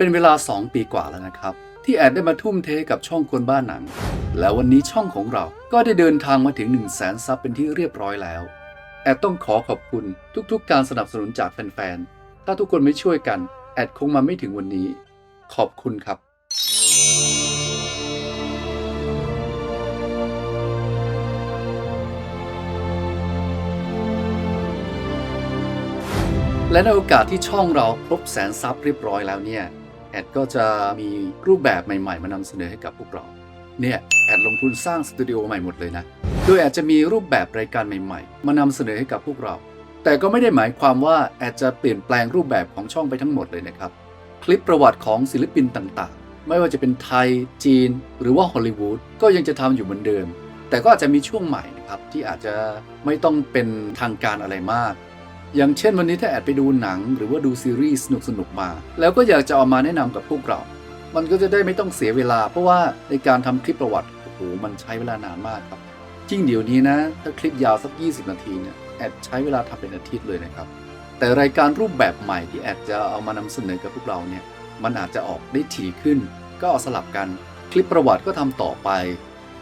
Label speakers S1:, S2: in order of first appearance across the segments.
S1: เป็นเวลา 2 ปีกว่าแล้วนะครับ ที่แอดได้มาทุ่มเทกับช่องคนบ้านหนัง แล้ววันนี้ช่องของเราก็ได้เดินทางมาถึง 1 0 0 0 0แสนซับเป็นที่เรียบร้อยแล้ว แอดต้องขอขอบคุณทุกๆ การสนับสนุนจากแฟนๆ ถ้าทุกคนไม่ช่วยกัน แอดคงมาไม่ถึงวันนี้ ขอบคุณครับและในโอกาสที่ช่องเราครบแสนซับเรียบร้อยแล้วเนี่ย แอดก็จะมีรูปแบบใหม่ๆ มานำเสนอให้กับพวกเรา เนี่ยแอดลงทุนสร้างสตูดิโอใหม่หมดเลยนะ โดยแอดจะมีรูปแบบรายการใหม่ๆ มานำเสนอให้กับพวกเรา แต่ก็ไม่ได้หมายความว่าแอดจะเปลี่ยนแปลงรูปแบบของช่องไปทั้งหมดเลยนะครับ คลิปประวัติของศิลปินต่างๆ ไม่ว่าจะเป็นไทย จีน หรือว่าฮอลลีวูดก็ยังจะทำอยู่เหมือนเดิม แต่ก็อาจจะมีช่วงใหม่นะครับที่อาจจะไม่ต้องเป็นทางการอะไรมาก อย่างเช่นวันนี้ถ้าแอดไปดูหนัง หรือว่าดูซีรีส์สนุกๆมา แล้วก็อยากจะเอามาแนะนำกับพวกเรา มันก็จะได้ไม่ต้องเสียเวลา เพราะว่าในการทำคลิปประวัติโอ้โหมันใช้เวลานานมากครับจริงเดี๋ยวนี้นะถ้าคลิปยาวสัก 20 นาทีเนี่ยแอดใช้เวลาทำเป็นอาทิตย์เลยนะครับ แต่รายการรูปแบบใหม่ที่แอดจะเอามานำเสนอกับพวกเราเนี่ยมันอาจจะออกได้ถี่ขึ้น ก็เอาสลับกันคลิปประวัติก็ทำต่อไป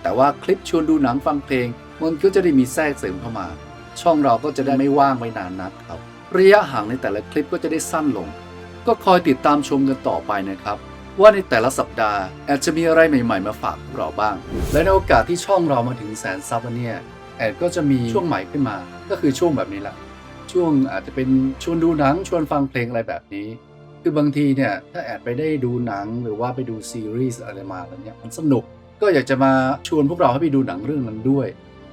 S1: แต่ว่าคลิปชวนดูหนังฟังเพลง มันก็จะได้มีแทรกเสริมเข้ามา ช่องเราก็จะได้ไม่ว่างไว้นานนักครับ ระยะห่างในแต่ละคลิปก็จะได้สั้นลง ก็คอยติดตามชมกันต่อไปนะครับ ว่าในแต่ละสัปดาห์แอดจะมีอะไรใหม่ ๆ มาฝากพวกเราบ้าง และในโอกาสที่ช่องเรามาถึงแสนซับเนี่ยแอดก็จะมีช่วงใหม่ขึ้นมา ก็คือช่วงแบบนี้แหละช่วงอาจจะเป็นชวนดูหนังชวนฟังเพลงอะไรแบบนี้ คือบางทีเนี่ยถ้าแอดไปได้ดูหนังหรือว่าไปดูซีรีส์อะไรมาแล้วเนี่ยมันสนุกก็อยากจะมาชวนพวกเราให้ไปดูหนังเรื่องนั้นด้วย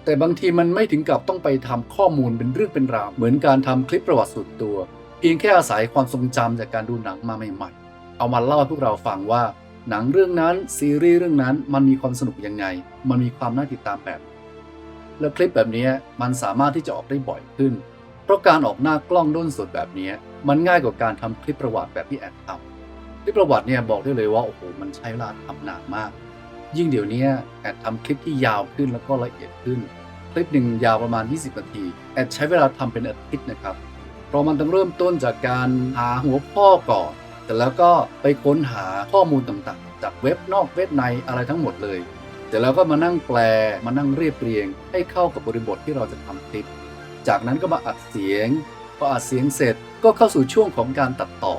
S1: แต่บางทีมันไม่ถึงกับต้องไปทำข้อมูลเป็นเรื่องเป็นราวเหมือนการทำคลิปประวัติส่วนตัว เพียงแค่อาศัยความทรงจำจากการดูหนังมาใหม่ๆ เอามาเล่าให้พวกเราฟังว่าหนังเรื่องนั้นซีรีส์เรื่องนั้นมันมีความสนุกยังไง มันมีความน่าติดตามแบบ แล้วคลิปแบบนี้มันสามารถที่จะออกได้บ่อยขึ้น เพราะการออกหน้ากล้องด้นสดแบบนี้มันง่ายกว่าการทำคลิปประวัติแบบที่แอดทำคลิปประวัติเนี่ยบอกได้เลยว่าโอ้โหมันใช้เวลาทำนานมาก ยิ่งเดี๋ยวนี้แอดทำคลิปที่ยาวขึ้นแล้วก็ละเอียดขึ้น คลิปหนึ่งยาวประมาณ 20 นาที แอดใช้เวลาทำเป็นอาทิตย์นะครับ เพราะมันต้องเริ่มต้นจากการหาหัวข้อก่อน แต่แล้วก็ไปค้นหาข้อมูลต่างๆ จากเว็บนอกเว็บในอะไรทั้งหมดเลย แต่แล้วก็มานั่งแปลมานั่งเรียบเรียง ให้เข้ากับบริบทที่เราจะทำคลิป จากนั้นก็มาอัดเสียงพออัดเสียงเสร็จก็เข้าสู่ช่วงของการตัดต่อ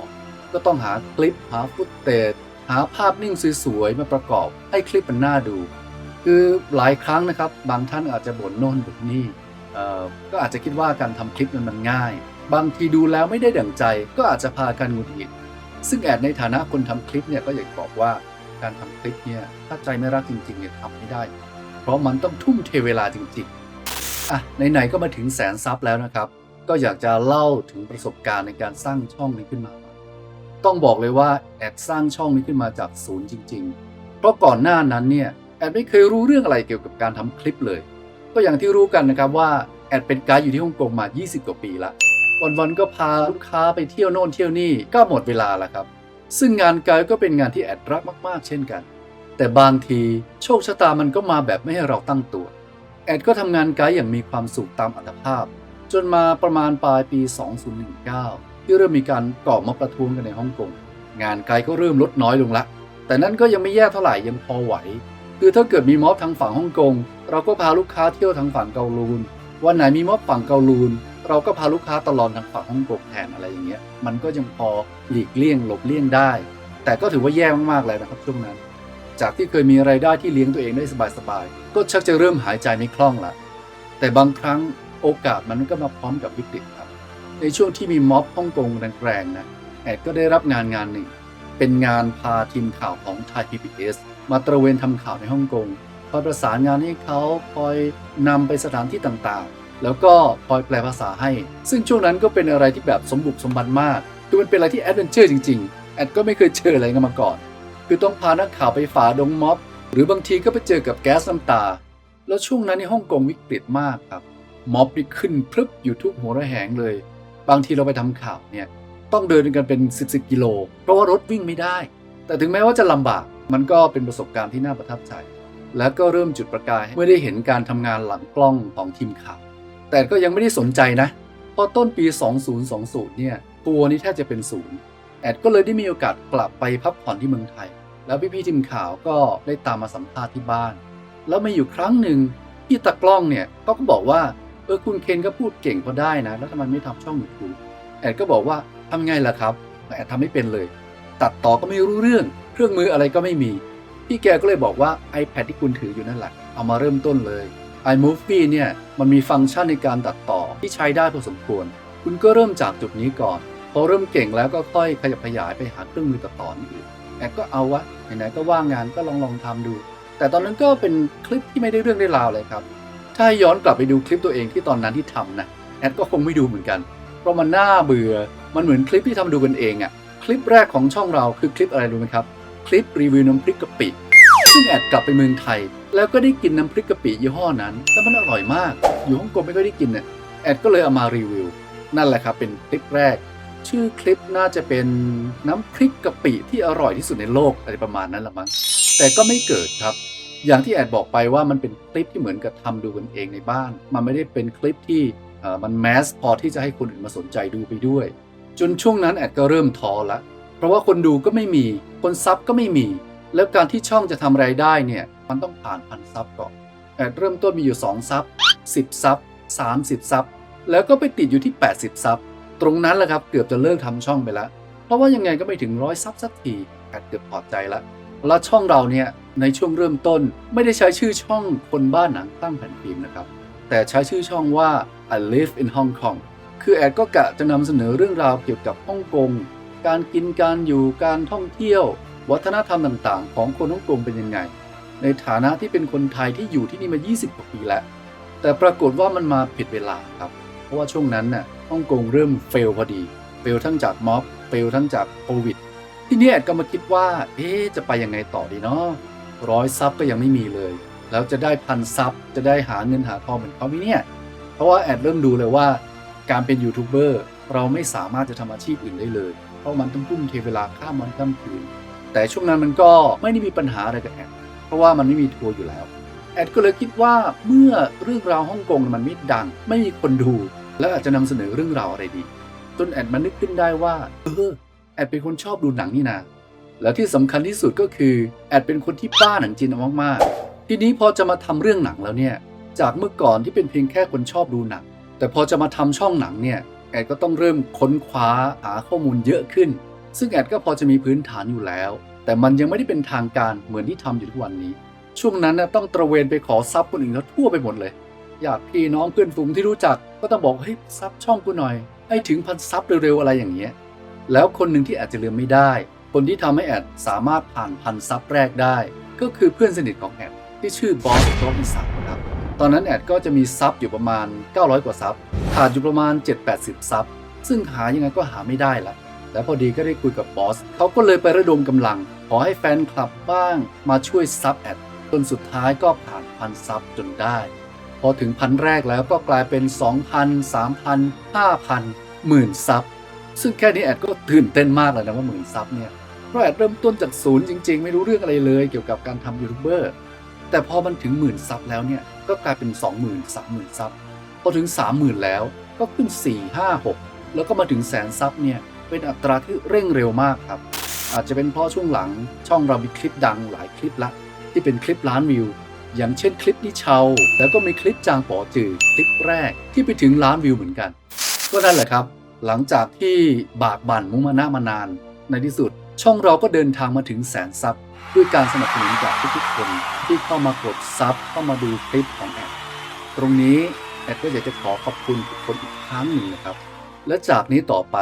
S1: ก็ต้องหาคลิปหาฟุตเตจ หาภาพนิ่งสวยๆมาประกอบให้คลิปมันน่าดู คือหลายครั้งนะครับ บางท่านอาจจะบ่นโน่นบ่นนี่ก็อาจจะคิดว่าการทำคลิปมันมันง่าย บางทีดูแล้วไม่ได้ดั่งใจ ก็อาจจะพากันหงุดหงิดซึ่งแอดในฐานะคนทำคลิปเนี่ยก็อยากบอกว่าการทำคลิปเนี่ยถ้าใจไม่รักจริงๆเนี่ยทำไม่ได้ เพราะมันต้องทุ่มเทเวลาจริงๆอะไหนๆก็มาถึงแสนซับแล้วนะครับ ก็อยากจะเล่าถึงประสบการณ์ในการสร้างช่องนี้ขึ้นมา ต้องบอกเลยว่าแอดสร้างช่องนี้ขึ้นมาจากศูนย์จริง ๆ เพราะก่อนหน้านั้นเนี่ยแอดไม่เคยรู้เรื่องอะไรเกี่ยวกับการทำคลิปเลย ก็อย่างที่รู้กันนะครับว่าแอดเป็นไกด์อยู่ที่ฮ่องกงมา 20 กว่าปีละวันๆก็พาลูกค้าไปเที่ยวโน่นเที่ยวนี่ก็หมดเวลาแล้วครับ ซึ่งงานไกด์ก็เป็นงานที่แอดรักมาก ๆ เช่นกัน แต่บางทีโชคชะตามันก็มาแบบไม่ให้เราตั้งตัว แอดก็ทำงานไกด์อย่างมีความสุขตามอัตภาพ จนมาประมาณปลายปี 2019 ที่เริ่มมีการก่อม็อบประท้วงกันในฮ่องกงงานไกด์ก็เริ่มลดน้อยลงละ แต่นั่นก็ยังไม่แย่เท่าไหร่ยังพอไหว คือถ้าเกิดมีม็อบทางฝั่งฮ่องกง เราก็พาลูกค้าเที่ยวทางฝั่งเกาลูน วันไหนมีม็อบฝั่งเกาลูน เราก็พาลูกค้าตลอดทางฝั่งฮ่องกงแทนอะไรอย่างเงี้ย มันก็ยังพอหลีกเลี่ยงหลบเลี่ยงได้ แต่ก็ถือว่าแย่มากๆเลยนะครับช่วงนั้น จากที่เคยมีไรายได้ที่เลี้ยงตัวเองได้สบายๆ ก็ชักจะเริ่มหายใจไม่คล่องละ แต่บางครั้งโอกาสมันก็มาพร้อมกับวิกฤตครับ ในช่วงที่มีม็อบฮ่องกงแรงๆนะแอดก็ได้รับงานงานหนึ่ง เป็นงานพาทีมข่าวของไทย PBS มาตระเวนทำข่าวในฮ่องกงคอยประสานงานให้เขาคอยนำไปสถานที่ต่างๆ แล้วก็คอยแปลภาษาให้ ซึ่งช่วงนั้นก็เป็นอะไรที่แบบสมบุกสมบันมากคือมันเป็นอะไรที่แอดเวนเจอร์จริงๆ แอดก็ไม่เคยเจออะไรกันมาก่อน คือต้องพานักข่าวไปฝ่าดงม็อบ หรือบางทีก็ไปเจอกับแก๊สน้ำตา แล้วช่วงนั้นในฮ่องกงวิกฤตมากครับม็อบนี่ขึ้นพรึบอยู่ทุกหัวระแหงเลย บางทีเราไปทำข่าวเนี่ยต้องเดินกันเป็น 10บสกิโล เพราะว่ารถวิ่งไม่ได้ แต่ถึงแม้ว่าจะลำบากมันก็เป็นประสบการณ์ที่น่าประทับใจ แล้วก็เริ่มจุดประกายเมื่อได้เห็นการทำงานหลังกล้องของทีมข่าว แต่ก็ยังไม่ได้สนใจนะพอต้นปี 2020 เนี่ยตัวนี้แทบจะเป็นศูนย์แอดก็เลยได้มีโอกาสกลับไปพักผ่อนที่เมืองไทย แล้วพี่ๆทีมข่าวก็ได้ตามมาสัมภาษณ์ที่บ้าน แล้วมีอยู่ครั้งหนึ่งพี่ตากล้องเนี่ยก็บอกว่า เออคุณเคนก็พูดเก่งพอได้นะ แล้วทำไมไม่ทำช่องยูทูบแอดก็บอกว่าทำไงล่ะครับแอดทำไม่เป็นเลย ตัดต่อก็ไม่รู้เรื่อง เครื่องมืออะไรก็ไม่มี พี่แกก็เลยบอกว่า iPad ที่คุณถืออยู่นั่นแหละ เอามาเริ่มต้นเลย iMovie เนี่ยมันมีฟังก์ชันในการตัดต่อที่ใช้ได้พอสมควร คุณก็เริ่มจากจุดนี้ก่อน พอเริ่มเก่งแล้วก็ค่อยขยับขยายไปหาเครื่องมือตัดต่ออื่นแอดก็เอาวะไหนๆก็ว่างงานก็ลองลองทำดู แต่ตอนนั้นก็เป็นคลิปที่ไม่ได้เรื่องได้ราวเลยครับ ถ้าย้อนกลับไปดูคลิปตัวเองที่ตอนนั้นที่ทำนะแอดก็คงไม่ดูเหมือนกัน เพราะมันน่าเบื่อ มันเหมือนคลิปที่ทำดูกันเองอะคลิปแรกของช่องเราคือคลิปอะไรรู้ไหมครับ คลิปรีวิวน้ำพริกกะปิ ซึ่งแอดกลับไปเมืองไทย แล้วก็ได้กินน้ำพริกกะปิยี่ห้อนั้น แล้วมันอร่อยมาก อยู่ฮ่องกงไม่ค่อยได้กินเนี่ยแอดก็เลยเอามารีวิว นั่นแหละครับเป็นคลิปแรก ชื่อคลิปน่าจะเป็นน้ำพริกกะปิที่อร่อยที่สุดในโลกอะไรประมาณนั้นละมั้ง แต่ก็ไม่เกิดครับ อย่างที่แอดบอกไปว่ามันเป็นคลิปที่เหมือนกับทำดูกันเองในบ้าน มันไม่ได้เป็นคลิปที่มันแมสพอที่จะให้คนอื่นมาสนใจดูไปด้วย จนช่วงนั้นแอดก็เริ่มท้อละ เพราะว่าคนดูก็ไม่มี คนซับก็ไม่มี แล้วการที่ช่องจะทำไรายได้เนี่ย มันต้องผ่านพันซับก่อน แอดเริ่มต้นมีอยู่ 2 ซับ 10 ซับ 30 ซับ แล้วก็ไปติดอยู่ที่ 80 ซับ ตรงนั้นแหละครับเกือบจะเลิกทำช่องไปแล้ว เพราะว่ายังไงก็ไม่ถึงร้อยซับสักที แอดเกือบถอใจละ แล้วช่องเราเนี่ย ในช่วงเริ่มต้นไม่ได้ใช้ชื่อช่องคนบ้านหนังตั้งแผ่นฟิล์มนะครับ แต่ใช้ชื่อช่องว่า I live in Hong Kong คือแอดก็กะจะนำเสนอเรื่องราวเกี่ยวกับฮ่องกง การกินการอยู่การท่องเที่ยว วัฒนธรรมต่างๆ ของคนฮ่องกงเป็นยังไง ในฐานะที่เป็นคนไทยที่อยู่ที่นี่มา 20 กว่าปีแล้ว แต่ปรากฏว่ามันมาผิดเวลาครับ เพราะว่าช่วงนั้นน่ะฮ่องกงเริ่มเฟลพอดี เฟลทั้งจากม็อบ เฟลทั้งจากโควิด ที่นี้แอดก็มาคิดว่า เอ๊ะจะไปยังไงต่อดีเนาะ ร้อยซับก็ยังไม่มีเลย แล้วจะได้พันซับจะได้หาเงินหาทองเหมือนเขาไหมเนี่ย เพราะว่าแอดเริ่มดูเลยว่าการเป็นยูทูบเบอร์เราไม่สามารถจะทำอาชีพอื่นได้เลย เพราะมันต้องทุ่มเทเวลาข้ามวันข้ามคืน แต่ช่วงนั้นมันก็ไม่ได้มีปัญหาอะไรกับแอด เพราะว่ามันไม่มีทัวร์อยู่แล้ว แอดก็เลยคิดว่าเมื่อเรื่องราวฮ่องกงมันไม่ดัง ไม่มีคนดู แล้วอาจจะนำเสนอเรื่องราวอะไรดี จนแอดมันนึกขึ้นได้ว่า เออ แอดเป็นคนชอบดูหนังนี่นา แล้วที่สำคัญที่สุดก็คือแอดเป็นคนที่บ้าหนังจีนมากๆ ทีนี้พอจะมาทำเรื่องหนังแล้วเนี่ย จากเมื่อก่อนที่เป็นเพียงแค่คนชอบดูหนัง แต่พอจะมาทำช่องหนังเนี่ยแอดก็ต้องเริ่มค้นคว้าหาข้อมูลเยอะขึ้น ซึ่งแอดก็พอจะมีพื้นฐานอยู่แล้ว แต่มันยังไม่ได้เป็นทางการเหมือนที่ทำอยู่ทุกวันนี้ ช่วงนั้นนะต้องตระเวนไปขอซับคนอื่นเขาทั่วไปหมดเลย อยากพี่น้องเพื่อนฝูงที่รู้จัก ก็ต้องบอกเฮ้ยซับช่องกูหน่อย ให้ถึงพันซับเร็วๆอะไรอย่างเงี้ย แล้วคนหนึ่งที่อาจจะลืมไม่ได้ คนที่ทำให้แอดสามารถผ่านพันซับแรกได้ ก็คือเพื่อนสนิทของแอดที่ชื่อบอสโรบินสันครับ ตอนนั้นแอดก็จะมีซับอยู่ประมาณ 900 กว่าซับขาดอยู่ประมาณ 7-80 ซับ ซึ่งหายังไงก็หาไม่ได้ละแล้วพอดีก็ได้คุยกับบอสเขาก็เลยไประดมกำลัง ขอให้แฟนคลับบ้างมาช่วยซับแอดจนสุดท้ายก็ผ่านพันซับจนได้ พอถึงพันแรกแล้วก็กลายเป็น 2,000 3,000 5,000 หมื่นซับ ซึ่งแค่นี้แอดก็ตื่นเต้นมากเลยนะว่าหมื่นซับเนี่ย เพราะแอดเริ่มต้นจากศูนย์จริง ๆ ไม่รู้เรื่องอะไรเลย เกี่ยวกับการทำยูทูบเบอร์แต่พอมันถึงหมื่นซับแล้วเนี่ยก็กลายเป็น 20,000 30,000ซับพอถึง 30,000 แล้วก็ขึ้น 4 5 6 แล้วก็มาถึงแสนซับเนี่ยเป็นอัตราที่เร่งเร็วมากครับ อาจจะเป็นเพราะช่วงหลังช่องเรามีคลิปดังหลายคลิปละ ที่เป็นคลิปล้านวิว อย่างเช่นคลิปนิเชา แล้วก็มีคลิปจางป๋อจือคลิปแรกที่ไปถึงล้านวิวเหมือนกัน ก็นั่นแหละครับ หลังจากที่บากบั่นมุมานะมานานในที่สุด ช่องเราก็เดินทางมาถึงแสนซับด้วยการสนับสนุนจากทุกๆคนที่เข้ามากดซับเข้ามาดูคลิปของแอดตรงนี้แอดก็อยากจะขอขอบคุณทุกคนอีกครั้งหนึ่งนะครับ และจากนี้ต่อไป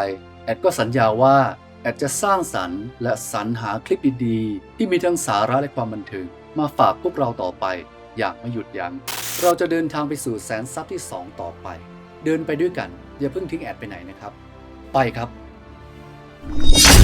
S1: แอดก็สัญญาว่าแอดจะสร้างสรรค์และสรรหาคลิปดีๆที่มีทั้งสาระและความบันเทิงมาฝากพวกเราต่อไป อย่างไม่หยุดยัง้งเราจะเดินทางไปสู่แสนซับที่ 2 ต่อไป เดินไปด้วยกัน อย่าเพิ่งทิ้งแอดไปไหนนะครับ ไปครับ